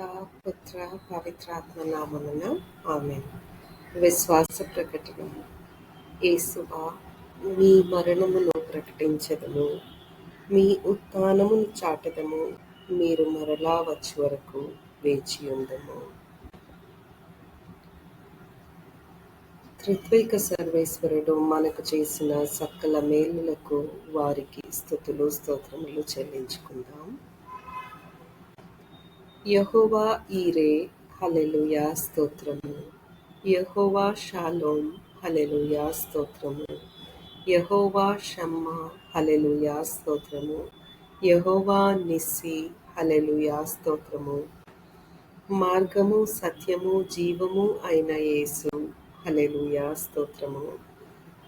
పిత పుత్ర పవిత్రాత్మ నామమున ఆమె విశ్వాస ప్రకటన. యేసువా మీ మరణమును ప్రకటించదము. మీ ఉత్థానమును చాటదము. మీరు మరలా వచ్చి వరకు వేచి ఉందము. త్రిత్వైక సర్వేశ్వరుడు మనకు చేసిన సకల మేలులకు వారికి స్థుతులు స్తోత్రములు చెల్లించుకుందాం. యహోవా ఈరే హలెలుయా స్తోత్రము. యహోవా షాలోమ్ హలెలుయా స్తోత్రము. యహోవా షమ్మా హలెలుయా స్తోత్రము. యహోవా నిస్సి హలెలుయా స్తోత్రము. మార్గము సత్యము జీవము అయిన యేసు హలెలుయా స్తోత్రము.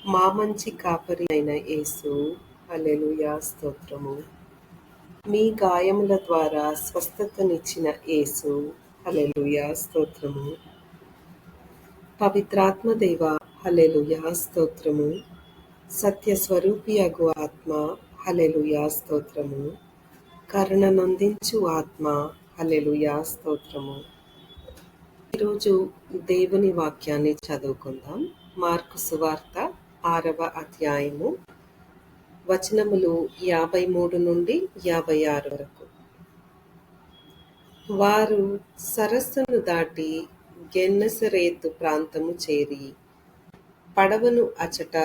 మా మంచి కాపరి అయిన యేసు హలెలుయా స్తోత్రము. మీ గాయముల ద్వారా స్వస్థతనిచ్చిన యేసు. హలెలుయా స్తోత్రము. పవిత్రాత్మ దేవ. హలెలుయా స్తోత్రము. సత్య స్వరూపియగు ఆత్మ. హలెలుయా స్తోత్రము. కరుణ నొందించు ఆత్మ. హలెలుయా స్తోత్రము. ఈరోజు దేవుని వాక్యాన్ని చదువుకుందాం. మార్కు సువార్త ఆరవ అధ్యాయము వచనములు యాభై మూడు నుండి యాభై ఆరు వరకు. వారు సరస్సును దాటి గెన్నసరేతు ప్రాంతము చేరి పడవను అచట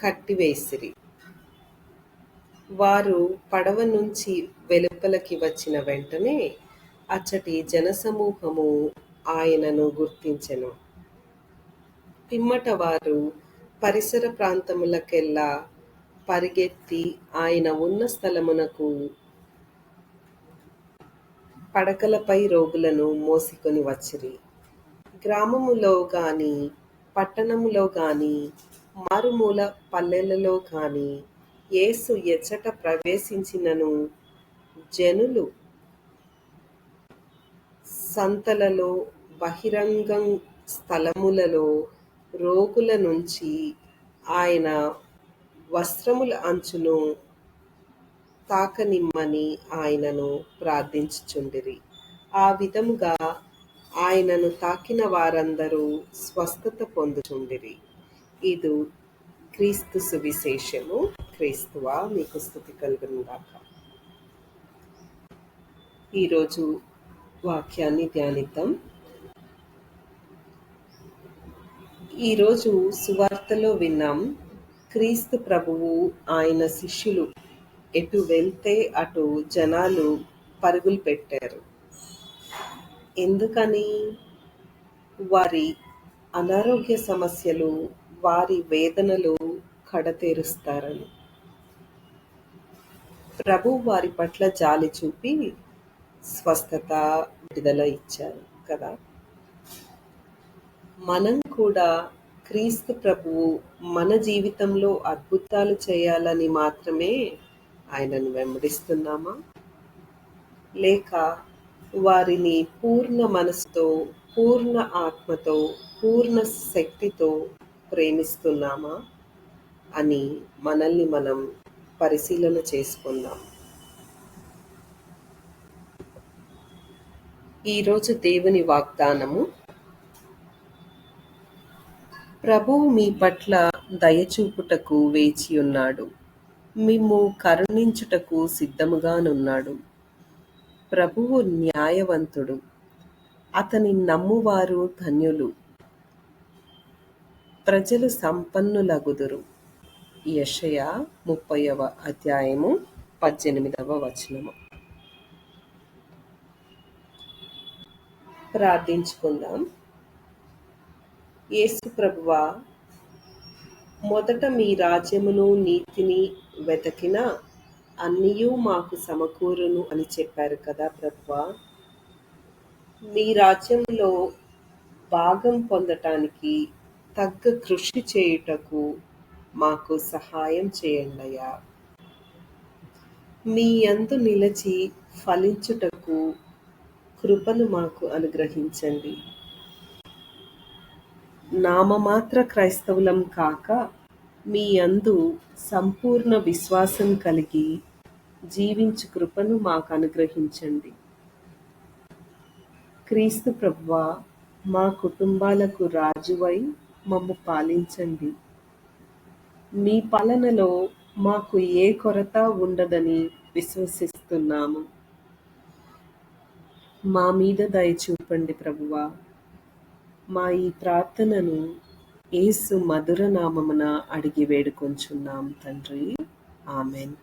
కట్టివేసిరి. వారు పడవ నుంచి వెలుపలకి వచ్చిన వెంటనే అచ్చటి జనసమూహము ఆయనను గుర్తించెను. పిమ్మట వారు పరిసర ప్రాంతములకెల్లా పరిగెత్తి ఆయన ఉన్న స్థలమునకు పడకలపై రోగులను మోసికొని వచ్చిరి. గ్రామములో గాని పట్టణములో గాని మారుమూల పల్లెలలో గాని యేసు ఎచ్చట ప్రవేశించినను జనులు సంతలలో బహిరంగ స్థలములలో రోగుల నుంచి ఆయన వస్త్రముల అంచును తాకనిమ్మని ఆయనను ప్రార్థించుచుండిరి. ఆ విధముగా ఆయనను తాకిన వారందరూ స్వస్థత పొందుచుండిరి. ఇది క్రీస్తు సువిశేషము. క్రీస్తువా మీకు స్థుతి కలుగునుగాక ఈరోజు వాక్యాన్ని ధ్యానిద్దాం. ఈరోజు సువార్తలో విన్నాం క్రీస్తు ప్రభువు ఆయన శిష్యులు ఎటు వెళ్తే అటు జనాలు పరుగులు పెట్టారు. ఎందుకని? వారి అనారోగ్య సమస్యలు వారి వేదనలు కడతీరుస్తారని. ప్రభు వారి పట్ల జాలి చూపి స్వస్థత విడుదల ఇచ్చారు కదా. మనం కూడా క్రీస్తు ప్రభువు మన జీవితంలో అద్భుతాలు చేయాలని మాత్రమే ఆయనను వెంబడిస్తున్నామా? లేక వారిని పూర్ణ మనసుతో పూర్ణ ఆత్మతో పూర్ణ శక్తితో ప్రేమిస్తున్నామా అని మనల్ని మనం పరిశీలన చేసుకుందాం. ఈరోజు దేవుని వాగ్దానము ప్రభువు మీ పట్ల దయచూపుటకు వేచి ఉన్నాడు. మిమ్ము కరుణించుటకు సిద్ధముగానున్నాడు. ప్రభువు న్యాయవంతుడు. అతని నమ్మువారు ధన్యులు. ప్రజలు సంపన్నులగుదురు. యషయ ముప్పైవ అధ్యాయము పద్దెనిమిదవ వచనము. ప్రార్థించుకుందాం. యేసు ప్రభువా మొదట మీ రాజ్యమును నీతిని వెతకిన అన్నీయూ మాకు సమకూరును అని చెప్పారు కదా ప్రభువా. మీ రాజ్యంలో భాగం పొందటానికి తగ్గ కృషి చేయుటకు మాకు సహాయం చేయండి అయ్యా మీ అందు నిలచి ఫలించుటకు కృపను మాకు అనుగ్రహించండి. నామమాత్ర క్రైస్తవులం కాక మీ అందు సంపూర్ణ విశ్వాసం కలిగి జీవించు కృపను మాకు అనుగ్రహించండి. క్రీస్తు ప్రభువా మా కుటుంబాలకు రాజువై మమ్ము పాలించండి. మీ పాలనలో మాకు ఏ కొరత ఉండదని విశ్వసిస్తున్నాము. మా మీద దయ చూపండి ప్రభువా. మా ఈ ప్రార్థనను ఏసు మధుర నామమున అడిగి వేడుకొంచున్నాం తండ్రి. ఆమెన్.